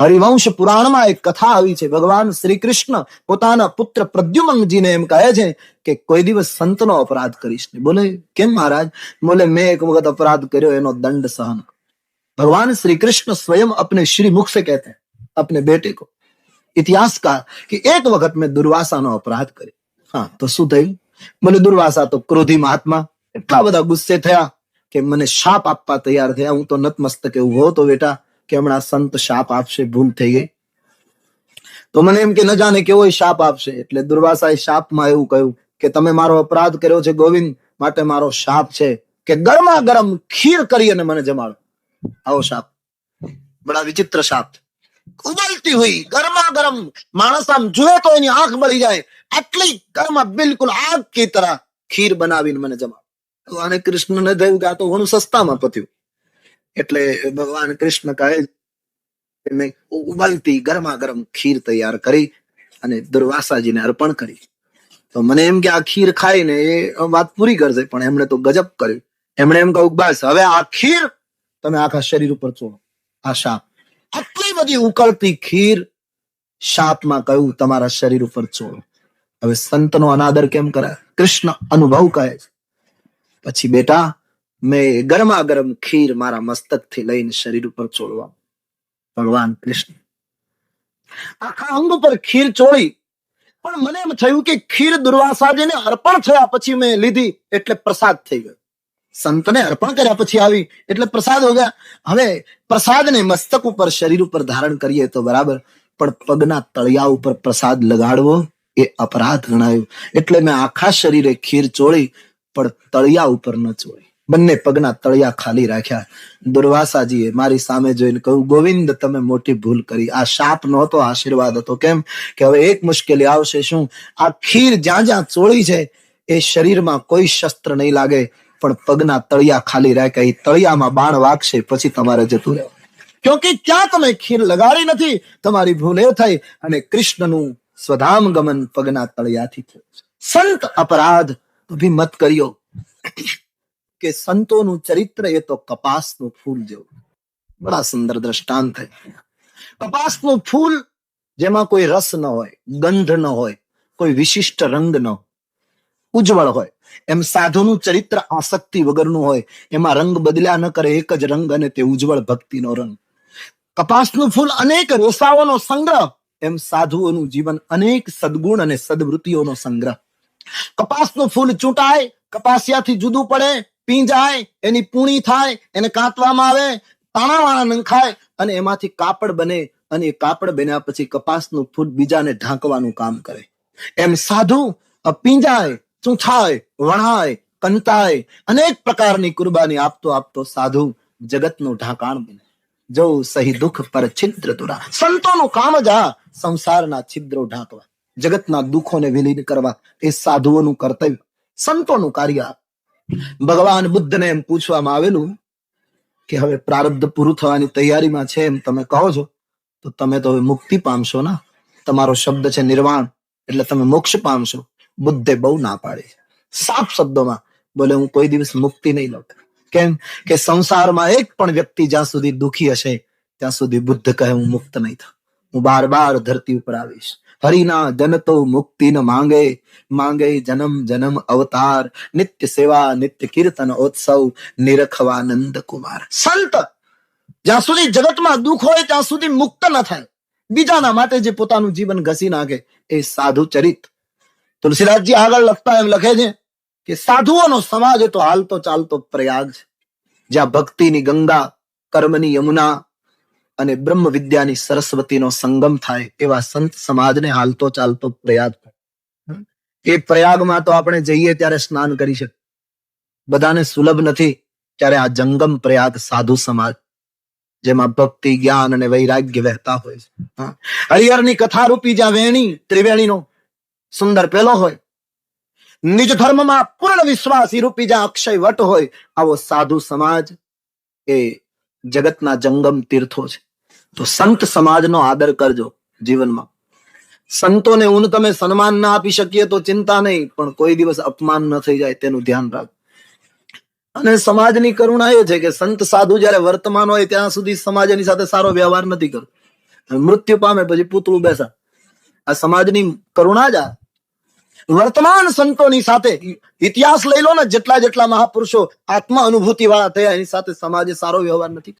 हरिवंश पुराण में एक कथा आई है भगवान श्री कृष्ण पुत्र प्रद्युमन जी ने एम कहे जे कोई दिवस संत नो अपराध करीश बोले के महाराज बोले मैं एक वक्त अपराध करो एनो दंड सहन भगवान श्री कृष्ण स्वयं अपने श्री मुख से कहते हैं अपने बेटे को इतिहास का कि एक वक्त में दुर्वासा नो अपराध कर हाँ तो शु मैंने दुर्वासा तो क्रोधी महात्मा इतना बड़ा गुस्से थे मैंने शाप आप तैयार थे हूँ तो नतमस्तक हो तो बेटा કે હમણાં સંત શાપ આપશે, ભૂલ થઈ ગઈ. તો મને એમ કે ન જાણે કેવો શાપ આપશે. એટલે દુર્વાસાએ શાપમાં એવું કહ્યું કે તમે મારો અપરાધ કર્યો છે ગોવિંદ, માટે મારો શાપ છે. કે ગરમા ગરમ ખીર કરી અને મને જમાડો. આવો શાપ. બડા વિચિત્ર શાપ. ઉબલતી હોય ગરમા ગરમ માણસ આમ જુએ તો એની આંખ બળી જાય. આટલી ગરમા બિલકુલ આગ કી તરહ ખીર બનાવીને મને જમાડો. ભગવાન કૃષ્ણને થયું કે આ તો ઘણું સસ્તામાં પત્યું. એટલે ભગવાન કૃષ્ણ કહે મેં ઉબલતી ગરમા ગરમ ખીર તૈયાર કરી અને દુર્વાસાજીને અર્પણ કરી. તો મને એમ કે આ ખીર ખાઈને એ વાત પૂરી કરશે પણ એમણે તો ગજબ કર્યું. એમણે એમ કહ્યું, બસ, હવે આ ખીર તમે આખા શરીર ઉપર ચોળો. આ શાપ. આટલી બધી ઉકળતી ખીર શાપમાં કહ્યું, તમારા શરીર ઉપર ચોળો. હવે સંતનો અનાદર કેમ કરાય? કૃષ્ણ અનુભવ કહે પછી બેટા મેં ગરમા ગરમ ખીર મારા મસ્તકથી લઈને શરીર ઉપર ચોળવા. ભગવાન કૃષ્ણ. આખા અંગ પર ખીર ચોળી. પણ મને એમ થયું કે ખીર દુર્વાસાજીને અર્પણ થયા પછી મેં લીધી એટલે પ્રસાદ થઈ ગયો. સંતને અર્પણ કર્યા પછી આવી એટલે પ્રસાદ હો ગયા. હવે પ્રસાદને મસ્તક ઉપર શરીર ઉપર ધારણ કરીએ તો બરાબર. પણ પગના તળિયા ઉપર પ્રસાદ લગાડવો એ અપરાધ ગણાયો. એટલે મેં આખા શરીરે ખીર ચોળી, પણ તળિયા ઉપર ન ચોળી. બંને પગના તળિયા ખાલી રાખ્યા. દુર્વાસાજીએ મારી સામે જોઈને કહ્યું, ગોવિંદ, તમે મોટી ભૂલ કરી. આ શાપ નહોતો આશીર્વાદ હતો. કેમ કે હવે એક મુશ્કેલી આવશે શું? આ ખીર જ્યાં જ્યાં ચોળી છે, એ શરીરમાં કોઈ શસ્ત્ર નહીં લાગે, પણ પગના તળિયા ખાલી રાખ્યા. એ તળિયામાં બાણ વાગશે, પછી તમારે જતું રહેવું. ક્યોંકિ ક્યાં તમે ખીર લગાડી નથી? તમારી ભૂલ એ થઈ અને કૃષ્ણનું સ્વધામ ગમન પગના તળિયાથી થયું સંત અપરાધ, તો મત કર્યો. કે સંતોનું ચરિત્ર એ તો કપાસનું ફૂલ જેવું. બડા સુંદર દ્રષ્ટાંત કપાસનું ફૂલ જેમાં કોઈ રસ ન હોય, ગંધ ન હોય, કોઈ વિશિષ્ટ રંગ ન ઉજ્જવળ હોય. એમ સાધુનું ચરિત્ર આસક્તિ વગરનું હોય, એમાં રંગ બદલ્યા ન કરે, એક જ રંગ અને તે ઉજ્જવળ ભક્તિનો રંગ. કપાસનું ફૂલ અનેક રેસાઓનો સંગ્રહ. એમ સાધુઓનું જીવન અનેક સદગુણ અને સદવૃત્તિઓનો સંગ્રહ. કપાસનું ફૂલ ચૂંટાય, કપાસિયાથી જુદું પડે પીંજાય, એની પૂણી થાય, એને કાંતવામાં આવે, તાણાવાળા નંખાય અને એમાંથી કાપડ બને અને એ કાપડ બન્યા પછી કપાસનું ફૂટ બીજાને ઢાંકવાનું કામ કરે. એમ સાધુ પીંજાય, ચૂંથાય, વણાય, કંતાય, અનેક પ્રકારની કુરબાની આપતો આપતો સાધુ જગતનું ઢાંકાણ બને. જો સહી દુઃખ પર છિદ્ર દુરા. સંતોનું કામ જ આ સંસારના છિદ્રો ઢાંકવા. જગતના દુઃખોને વિલીન કરવા એ સાધુઓનું કર્તવ્ય. સંતોનું કાર્ય. ભગવાન બુદ્ધને એમ પૂછવામાં આવેલું કે હવે પ્રારબ્ધ પૂરું થવાની તૈયારીમાં છે એમ તમે કહો છો, તો તમે તો હવે મુક્તિ પામશો ના. તમારો શબ્દ છે નિર્વાણ, એટલે તમે મોક્ષ પામશો. બુદ્ધે બહુ ના પાડી છે. સાફ શબ્દોમાં બોલે, હું કોઈ દિવસ મુક્તિ નહીં લઉં. કેમ કે સંસારમાં એક પણ વ્યક્તિ જ્યાં સુધી દુખી હશે, ત્યાં સુધી બુદ્ધ કહે, હું મુક્ત નહીં થાઉં. હું બાર બાર ધરતી ઉપર આવીશ. હરિના જન તો મુક્તિ ન માંગે. માંગે જન્મ જન્મ અવતાર. નિત્ય સેવા, નિત્ય કીર્તન, ઉત્સવ, નિરખવાનંદ કુમાર. સંત! જ્યાં સુધી જગતમાં દુઃખ હોય, ત્યાં સુધી મુક્ત ન થાય. બીજાના માટે જે પોતાનું જીવન ઘસી નાખે, એ સાધુ ચરિત. તુલસીદાસજી આગળ લખતા એમ લખે છે કે સાધુઓનો સમાજ એ તો હાલતો ચાલતો પ્રયાગ છે. જ્યાં ભક્તિની ગંગા, કર્મની યમુના અને બ્રહ્મ વિદ્યાની સરસ્વતીનો સંગમ થાય એવા સંત સમાજને હાલતો ચાલતો પ્રયાગ એ પ્રયાગમાં તો આપણે જઈએ ત્યારે સ્નાન કરી શકીએ. બધાને સુલભ નથી ત્યારે આ જંગમ પ્રયાગ સાધુ સમાજ, જેમાં ભક્તિ, જ્ઞાન અને વૈરાગ્ય વહેતા હોય છે. હરિહરની કથા રૂપી જ્યાં વેણી, ત્રિવેણીનો સુંદર પેલો હોય, નિજ ધર્મમાં પૂર્ણ વિશ્વાસી રૂપી જ્યાં અક્ષય વટ હોય, આવો સાધુ સમાજ એ જગતના જંગમ તીર્થો છે. તો સંત સમાજનો આદર કરજો જીવનમાં. સંતોને ઊન તમે સન્માન ના આપી શકીએ તો ચિંતા નહીં, પણ કોઈ દિવસ અપમાન ન થઈ જાય તેનું ધ્યાન રાખ. અને સમાજની કરુણા એ છે કે સંત સાધુ જયારે વર્તમાન હોય ત્યાં સુધી સમાજ એની સાથે સારો વ્યવહાર નથી કરતો. મૃત્યુ પામે પછી પૂતળું બેસા આ સમાજની કરુણા જ આ. વર્તમાન સંતોની સાથે ઇતિહાસ લઈ લો ને જેટલા જેટલા મહાપુરુષો આત્મા અનુભૂતિ વાળા થયા, એની સાથે સમાજે સારો વ્યવહાર નથી